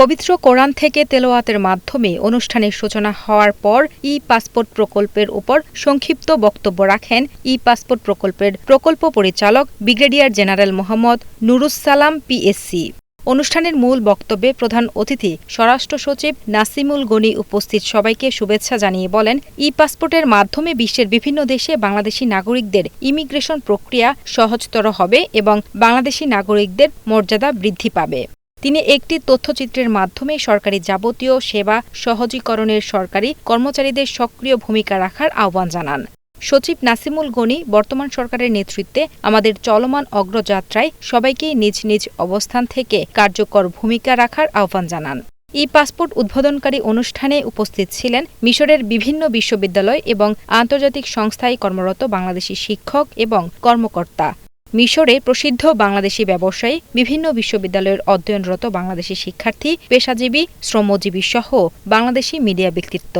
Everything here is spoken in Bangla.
পবিত্র কোরআন থেকে তেলোয়াতের মাধ্যমে অনুষ্ঠানের সূচনা হওয়ার পর ই পাসপোর্ট প্রকল্পের উপর সংক্ষিপ্ত বক্তব্য রাখেন ই পাসপোর্ট প্রকল্পের প্রকল্প পরিচালক brigadier general Mohammad Nurusalam PSC অনুষ্ঠানের মূল বক্তব্যে প্রধান অতিথি স্বরাষ্ট্র সচিব নাসিমুল গনি উপস্থিত। সবাইকে শুভেচ্ছা জানিয়ে বলেন ই পাসপোর্টের মাধ্যমে বিশ্বের বিভিন্ন দেশে বাংলাদেশি নাগরিকদের ইমিগ্রেশন প্রক্রিয়া সহজতর হবে এবং বাংলাদেশি নাগরিকদের মর্যাদা বৃদ্ধি পাবে। তিনি একটি তথ্যচিত্রের মাধ্যমে সরকারি যাবতীয় সেবা সহজীকরণের সরকারি কর্মচারীদের সক্রিয় ভূমিকা রাখার আহ্বান জানান। সচিব নাসিমুল গনি বর্তমান সরকারের নেতৃত্বে আমাদের চলমান অগ্রযাত্রায় সবাইকেই নিজ নিজ অবস্থান থেকে কার্যকর ভূমিকা রাখার আহ্বান জানান। ই পাসপোর্ট উদ্বোধনকারী অনুষ্ঠানে উপস্থিত ছিলেন মিশরের বিভিন্ন বিশ্ববিদ্যালয় এবং আন্তর্জাতিক সংস্থায় কর্মরত বাংলাদেশি শিক্ষক এবং কর্মকর্তা। মিশরে প্রসিদ্ধ বাংলাদেশি ব্যবসায়ী, বিভিন্ন বিশ্ববিদ্যালয়ের অধ্যয়নরত বাংলাদেশি শিক্ষার্থী, পেশাজীবী, শ্রমজীবী সহ বাংলাদেশি মিডিয়া ব্যক্তিত্ব।